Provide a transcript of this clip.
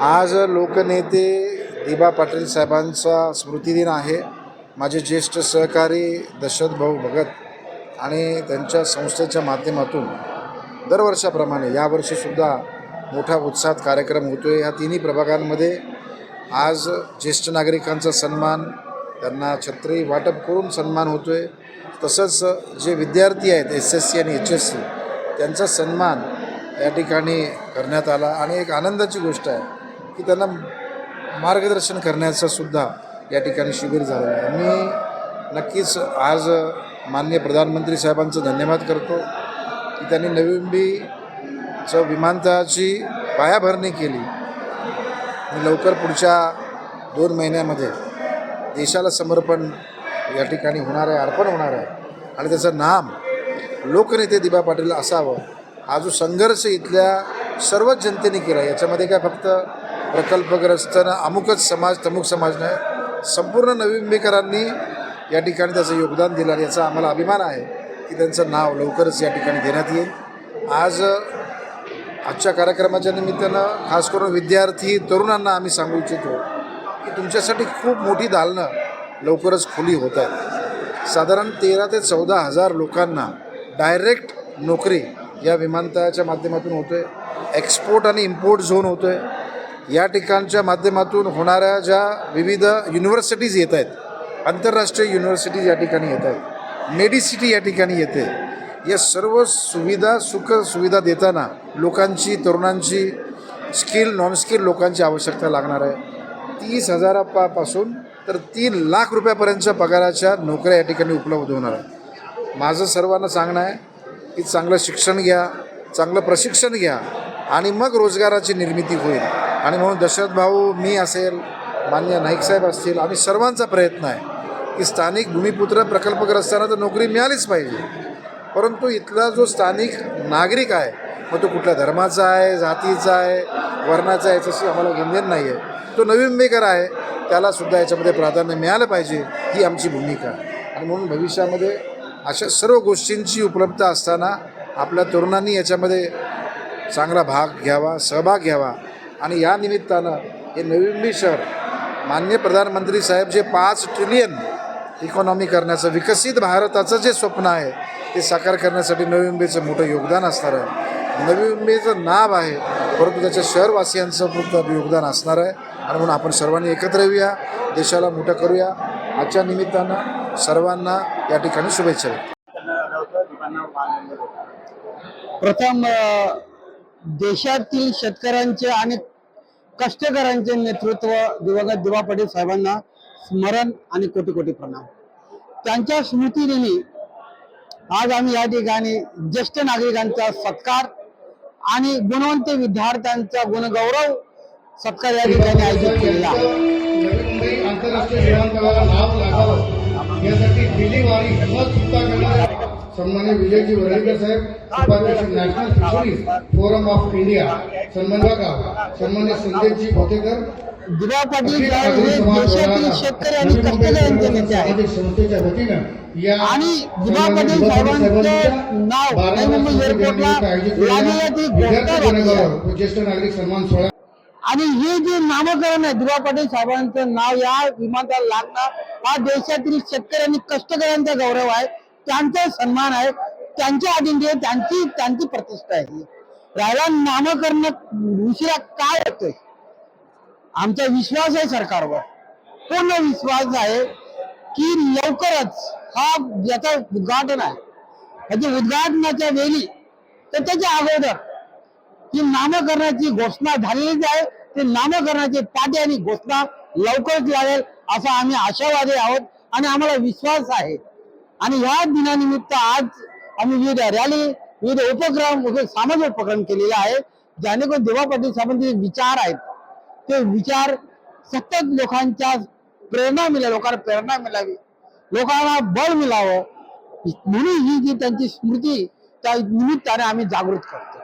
आज लोकनेते दिबा पाटील साहेबांचा स्मृतिदिन आहे. माझे ज्येष्ठ सहकारी दशरथ भाऊ भगत आणि त्यांच्या संस्थेच्या माध्यमातून दरवर्षाप्रमाणे यावर्षीसुद्धा मोठा उत्साहात कार्यक्रम होतो आहे ह्या तिन्ही प्रभागांमध्ये आज ज्येष्ठ नागरिकांचा सन्मान त्यांना छत्री वाटप करून सन्मान होतो आहे तसंच जे विद्यार्थी आहेत एस एस सी आणि एच एस सी त्यांचा सन्मान या ठिकाणी करण्यात आला. आणि एक आनंदाची गोष्ट आहे की त्यांना मार्गदर्शन करण्याचं सुद्धा या ठिकाणी शिबिर झालं आहे. मी नक्कीच आज माननीय प्रधानमंत्री साहेबांचं धन्यवाद करतो की त्यांनी नवीनबीचं विमानतळाची पायाभरणी केली. आणि लवकर पुढच्या दोन महिन्यामध्ये देशाला समर्पण या ठिकाणी होणार आहे अर्पण होणार आहे. आणि त्याचं नाम लोकनेते दिबा पाटील असावं हा जो संघर्ष इथल्या सर्वच जनतेने केला याच्यामध्ये काय फक्त प्रकल्पग्रस्तनं अमुकच समाज तमुक समाज नाही संपूर्ण नवी या ठिकाणी त्याचं योगदान दिलं. आणि याचा आम्हाला अभिमान आहे की त्यांचं नाव लवकरच या ठिकाणी देण्यात येईल. आज आजच्या कार्यक्रमाच्या निमित्तानं खास करून विद्यार्थी तरुणांना आम्ही सांगू इच्छितो की तुमच्यासाठी खूप मोठी दालनं लवकरच खुली होत आहेत. साधारण तेरा ते चौदा हजार लोकांना डायरेक्ट नोकरी या विमानतळाच्या माध्यमातून होतो आहे एक्सपोर्ट आणि इम्पोर्ट झोन होतो आहे या ठिकाणच्या माध्यमातून होणाऱ्या ज्या विविध युनिव्हर्सिटीज येत आहेत आंतरराष्ट्रीय युनिव्हर्सिटीज या ठिकाणी येत आहेत मेडिसिटी या ठिकाणी येते. या सर्व सुविधा सुख सुविधा देताना लोकांची तरुणांची स्किल नॉन स्किल लोकांची आवश्यकता लागणार आहे. तीस हजारापासून तर तीन लाख रुपयापर्यंतच्या पगाराच्या नोकऱ्या या ठिकाणी उपलब्ध होणार आहे माझं सर्वांना सांगणं आहे की चांगलं शिक्षण घ्या चांगलं प्रशिक्षण घ्या आणि मग रोजगाराची निर्मिती होईल. आणि म्हणून दशरथ भाऊ मी असेल मान्य नाईक साहेब असतील आम्ही सर्वांचा प्रयत्न आहे की स्थानिक भूमिपुत्र प्रकल्पग्रस्तांना तर नोकरी मिळालीच पाहिजे. परंतु इथला जो स्थानिक नागरिक आहे मग तो कुठल्या धर्माचा आहे जातीचा आहे वर्णाचा आहे याच्याशी आम्हाला घेणदेण नाही आहे तो नवीन मेकर आहे त्यालासुद्धा याच्यामध्ये प्राधान्य मिळालं पाहिजे ही आमची भूमिका. आणि म्हणून भविष्यामध्ये अशा सर्व गोष्टींची उपलब्धता असताना आपल्या तरुणांनी याच्यामध्ये चांगला भाग घ्यावा सहभाग घ्यावा आणि या निमित्तानं हे नवी मुंबई शहर मान्य प्रधानमंत्री साहेब जे पाच ट्रिलियन इकॉनॉमी करण्याचं विकसित भारताचं जे स्वप्न आहे ते साकार करण्यासाठी नवी मुंबईचं मोठं योगदान असणार आहे. नवी मुंबईचं नाव आहे परंतु त्याच्या शहरवासियांचं खूप योगदान असणार आहे. आणि म्हणून आपण सर्वांनी एकत्र येऊया देशाला मोठं करूया. आजच्या निमित्तानं सर्वांना या ठिकाणी शुभेच्छा प्रथम देशातील शेतकऱ्यांचे आणि कष्टकऱ्यांचे नेतृत्व दिवंगत दिवा पाटील साहेबांना स्मरण आणि कोटी कोटी प्रणाम. त्यांच्या स्मृतीदिनी आज आम्ही या ठिकाणी ज्येष्ठ नागरिकांचा सत्कार आणि गुणवंत विद्यार्थ्यांचा गुणगौरव सत्कार या ठिकाणी आयोजित केलेला आहे. आंतरराष्ट्रीय विमानतळाला नाव लागावं. यासाठी दिल्ली वारी न चुकता सन्मान्य विजयजी वरेकर साहेब उपाध्यक्ष national fisheries forum of India सन्मान गाव सन्मान्य संजयजी भोतेकर शेतकरी आणि कष्टकऱ्यांचे नेते आहेत. सामाजिक संस्थेच्या वतीनं या आणि दिवा पाटील साहेबांचं नाव नवी मुंबई एअरपोर्टला लागलेलं ती घोषणा लागली आहे. ज्येष्ठ नागरिक सन्मान सोहळा. आणि हे जे नामकरण आहे दिवा पाटील साहेबांचं नाव या विमानाला लागणं हा देशातील शेतकरी आणि कष्टकऱ्यांचा गौरव आहे. त्यांचा सन्मान आहे त्यांच्या अडिंडी त्यांची त्यांची प्रतिष्ठा आहे. राहिला नामकरण उशिरा काय होतोय? आमचा विश्वास आहे सरकारवर. पूर्ण विश्वास आहे की लवकरच हा ज्याचा उद्घाटन आहे ह्याच्या उद्घाटनाच्या वेळी तर त्याच्या अगोदर ही नामकरणाची घोषणा झालेलीच आहे. ते नामकरणाचे पाठी आणि घोषणा लवकरच लागेल असा आम्ही आशावादी आहोत आणि आम्हाला विश्वास आहे. आणि ह्या दिनानिमित्त आज आम्ही विविध रॅली विविध उपक्रम सामाजिक उपक्रम केलेले आहे जेणेकरून देवा पाटील साहेबांचे जे विचार आहेत ते विचार सतत लोकांच्या प्रेरणा मिळावी लोकांना प्रेरणा मिळावी लोकांना बळ मिळावं म्हणून ही जी त्यांची स्मृती त्या निमित्ताने आम्ही जागृत करतो.